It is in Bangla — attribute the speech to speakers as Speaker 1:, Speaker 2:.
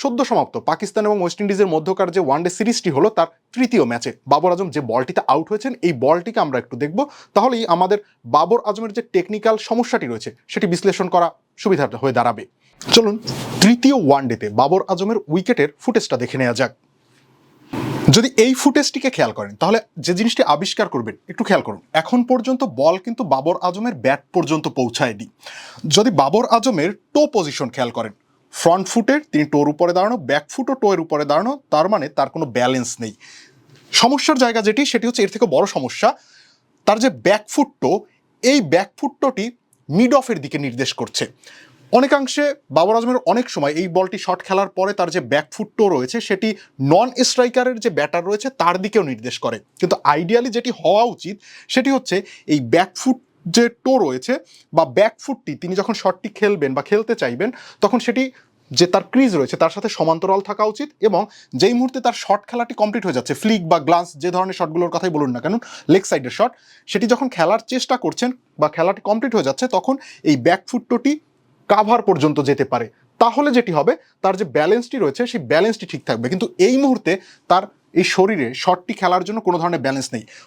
Speaker 1: সদ্য সমাপ্ত। পাকিস্তান এবং ওয়েস্ট ইন্ডিজের মধ্যকার যে ওয়ানডে সিরিজটি হলো, তার তৃতীয় ম্যাচে বাবর আজম যে বলটিতে আউট হয়েছেন, এই বলটিকে আমরা একটু দেখব। তাহলেই আমাদের বাবর আজমের যে টেকনিক্যাল সমস্যাটি রয়েছে, সেটি বিশ্লেষণ করা সুবিধা হয়ে দাঁড়াবে। চলুন, তৃতীয় ওয়ানডেতে বাবর আজমের উইকেটের ফুটেজটা দেখে নেওয়া যাক। যদি এই ফুটেজটিকে খেয়াল করেন, তাহলে যে জিনিসটি আবিষ্কার করবেন, একটু খেয়াল করুন। এখন পর্যন্ত বল কিন্তু বাবর আজমের ব্যাট পর্যন্ত পৌঁছায়নি। যদি বাবর আজমের টো পজিশন খেয়াল করেন ফ্রন্ট ফুটের তিনি টোর উপরে দাঁড়ানো ব্যাক ফুটও টোয়ের উপরে দাঁড়ানো, তার মানে তার কোনো ব্যালেন্স নেই। সমস্যার জায়গা যেটি, সেটি হচ্ছে এর থেকে বড় সমস্যা, তার যে ব্যাকফুট টো এই ব্যাকফুট টোটি মিড অফের দিকে নির্দেশ করছে। অনেকাংশে বাবর আজমের অনেক সময় এই বলটি শট খেলার পরে তার যে ব্যাকফুট টো রয়েছে, সেটি নন স্ট্রাইকারের যে ব্যাটার রয়েছে, তার দিকেও নির্দেশ করে। কিন্তু আইডিয়ালি যেটি হওয়া উচিত, সেটি হচ্ছে এই ব্যাকফুট যে টো রয়েছে বা ব্যাকফুটটি তিনি যখন শটটি খেলবেন বা খেলতে চাইবেন, তখন সেটি যে তার ক্রিজ রয়েছে, তার সাথে সমান্তরাল থাকা উচিত এবং যেই মুহূর্তে তার শট খেলাটি কমপ্লিট হয়ে যাচ্ছে ফ্লিক বা গ্লান্স যে ধরনের শটগুলোর কথাই বলুন না কেন লেগ সাইডের শট সেটি যখন খেলার চেষ্টা করছেন বা খেলাটি কমপ্লিট হয়ে যাচ্ছে, তখন এই ব্যাকফুটটি কাভার পর্যন্ত যেতে পারে। তাহলে যেটি হবে, তার যে ব্যালেন্সটি রয়েছে, সেই ব্যালেন্সটি ঠিক থাকবে। কিন্তু এই মুহূর্তে তার এই শরীরে শটটি খেলার জন্য কোনো ধরনের ব্যালেন্স নেই।